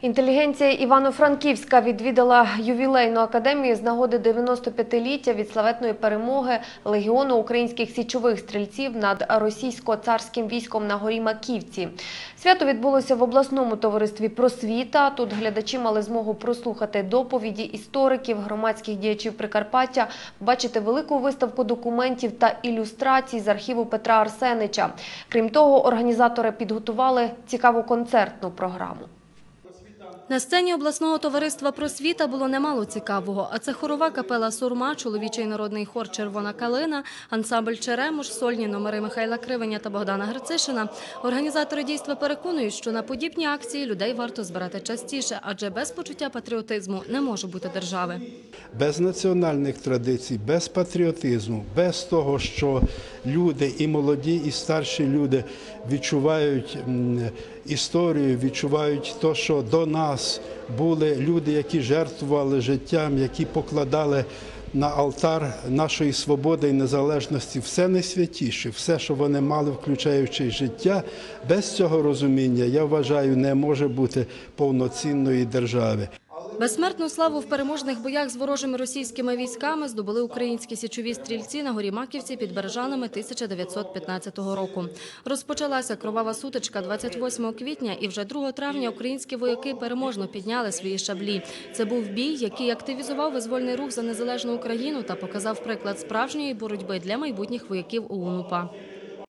Інтелігенція Івано-Франківська відвідала ювілейну академію з нагоди 95-ліття від славетної перемоги Легіону українських січових стрільців над російсько-царським військом на горі Маківці. Свято відбулося в обласному товаристві «Просвіта». Тут глядачі мали змогу прослухати доповіді істориків, громадських діячів Прикарпаття, бачити велику виставку документів та ілюстрацій з архіву Петра Арсенича. Крім того, організатори підготували цікаву концертну програму. На сцені обласного товариства «Просвіта» було немало цікавого. А це хорова капела «Сурма», чоловічий народний хор «Червона калина», ансамбль «Черемуш», сольні номери Михайла Кривеня та Богдана Грицишина. Організатори дійства переконують, що на подібні акції людей варто збирати частіше, адже без почуття патріотизму не може бути держави. без національних традицій, без патріотизму, без того, що люди і молоді, і старші люди відчувають історію, відчувають те, що до нас були люди, які жертвували життям, які покладали на алтар нашої свободи і незалежності все найсвятіше, все, що вони мали, включаючи життя. Без цього розуміння, я вважаю, не може бути повноцінної держави. Безсмертну славу в переможних боях з ворожими російськими військами здобули українські січові стрільці на горі Маківці під Бережанами 1915 року. Розпочалася кровава сутичка 28 квітня, і вже 2 травня українські вояки переможно підняли свої шаблі. Це був бій, який активізував визвольний рух за незалежну Україну та показав приклад справжньої боротьби для майбутніх вояків ОУН-УПА.